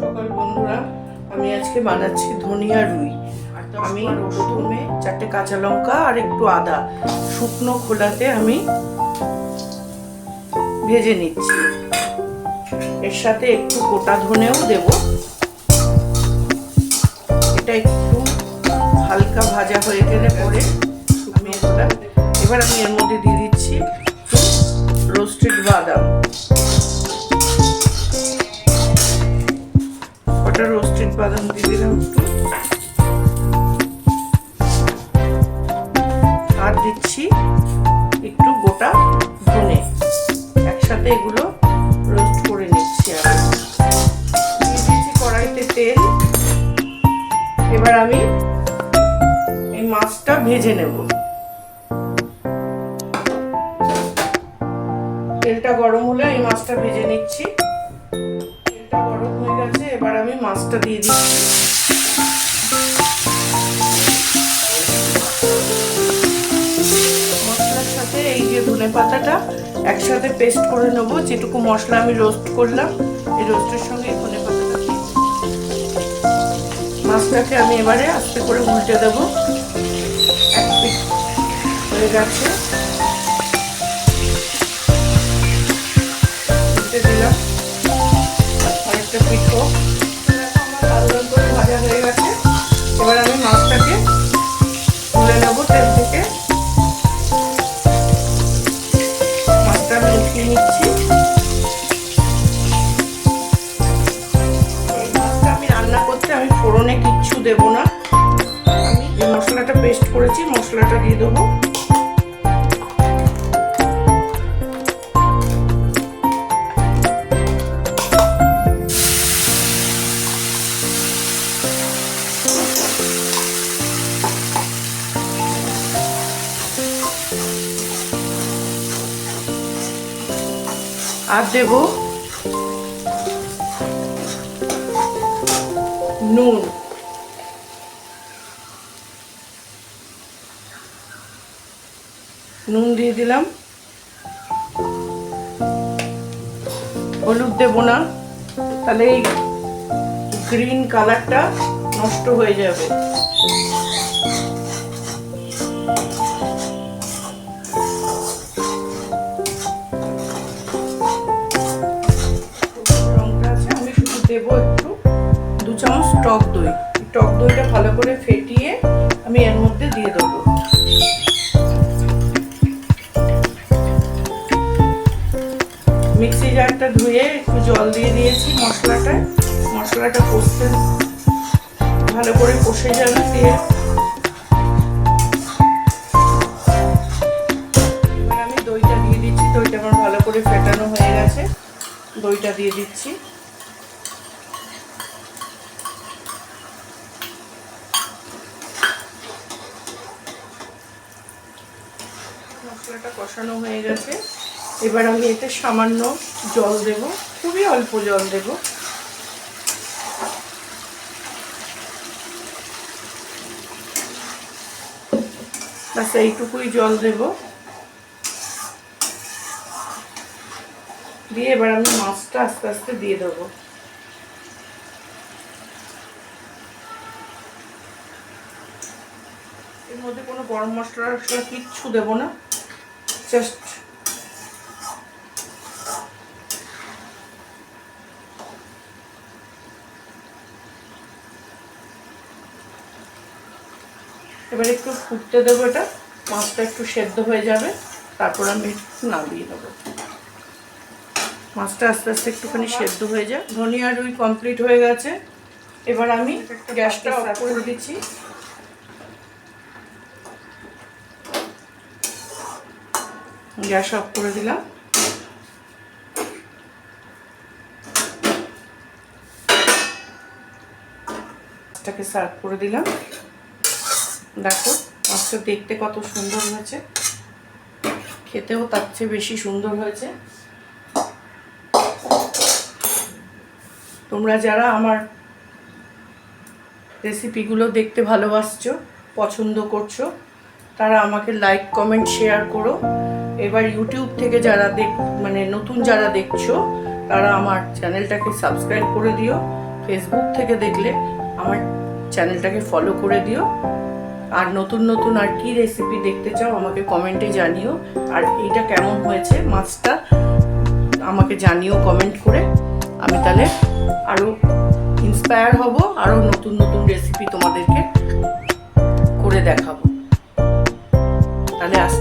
সকাল বন্ধুরা আমি আজকে বানাচ্ছি ধনিয়া রুই। আমি প্রথমে চারটে কাঁচা লঙ্কা আর একটু আদা। শুকনো খোলাতে আমি ভেজে নিচ্ছি। এর সাথে একটু গোটা ধনেও দেব। এটা একটু হালকা ভাজা হয়ে গেলে পরে আমি এবার আমি এর মধ্যে দিয়ে দিচ্ছি রোস্টেড বাদাম। কটা রোস্টেড বাদাম দিয়ে দিলাম একটু। আর দিচ্ছি একটু গোটা ধনে। একসাথে এগুলো রোস্ট করে নিচ্ছি আমি। দিয়ে দিচ্ছি কড়াইতে তেল। এবার আমি এই মাছটা ভেজে নেব। তেলটা গরম হলে এই মাছটা ভেজে নিচ্ছি। তেলটা গরম হয়ে গেছে, এবার আমি মাছটা দিয়ে দিচ্ছি। মশলার সাথে এই যে ধনে পাতাটা একসাথে পেস্ট করে নেব, যেটুকু মশলা আমি রোস্ট করলাম, এই রোস্টের সঙ্গে ধনে পাতাটা মাছটাকে আমি এবারে আস্তে করে উল্টে দেবো। এক হয়ে গেছে। দিলাম। লাল হয়ে গেছে এবার আমি মাছটাকে তুলে নেব তেল থেকে মাছটা আমি উঠিয়ে নিচ্ছি মাছটা আমি রান্না করতে আমি ফোড়নে কিচ্ছু দেবো না। আমি মশলাটা পেস্ট করেছি, মশলাটা দিয়ে দেবো। আর দেব নুন। নুন দিয়ে দিলাম। হলুদ দেব না। তাহলে এই গ্রিন কালারটা নষ্ট হয়ে যাবে। দেবো একটু। দু চামচ টক দই। টক দইটা ভালো করে ফেটিয়ে আমি এর মধ্যে দিয়ে দেবো। মিক্সি জারটা ধুয়ে একটু জল দিয়ে দিয়েছি মশলাটায়। মশলাটা কষতে ভালো করে কষে যাবে দিয়ে আমি দইটা দিয়ে দিচ্ছি। দইটা আমার ভালো করে ফেটানো হয়ে গেছে। দইটা দিয়ে দিচ্ছি। মশলাটা কষানো হয়ে গেছে। এবার আমি এতে সামান্য জল দেব, খুবই অল্প জল দেব। ব্যাস, এইটুকুই জল দেব। দিয়ে এবার আমি মাছটা আস্তে আস্তে দিয়ে দেবো। এর মধ্যে কোনো গরম মশলা কিচ্ছু দেবো না। জাস্ট এবার একটু ফুটতে দেবো এটা। মাছটা একটু সেদ্ধ হয়ে যাবে। তারপর আমি নামিয়ে দেবো মাছটা আস্তে আস্তে একটুখানি সেদ্ধ হয়ে যায় ধনিয়া রুই কমপ্লিট হয়ে গেছে। এবার আমি গ্যাসটা অফ করে দিচ্ছি। গ্যাস অফ করে দিলাম। মাছটাকে সার্ভ করে দিলাম। দেখো মাছটা দেখতে কত সুন্দর হয়েছে। খেতেও তার চেয়ে বেশি সুন্দর হয়েছে। তোমরা যারা আমার রেসিপিগুলো দেখতে ভালোবাসছো, পছন্দ করছ, তারা আমাকে লাইক কমেন্ট শেয়ার করো। এবার ইউটিউব থেকে যারা দেখ মানে নতুন যারা দেখছ, তারা আমার চ্যানেলটাকে সাবস্ক্রাইব করে দিও। ফেসবুক থেকে দেখলে আমার চ্যানেলটাকে ফলো করে দিও। আর নতুন নতুন আর কি রেসিপি দেখতে চাও, আমাকে কমেন্টে জানিও। আর এইটা কেমন হয়েছে মাছটা, আমাকে জানিও কমেন্ট করে। আমি তাহলে আরও ইন্সপায়ার হব আরও নতুন নতুন রেসিপি তোমাদেরকে করে দেখাবো। তাহলে আসছি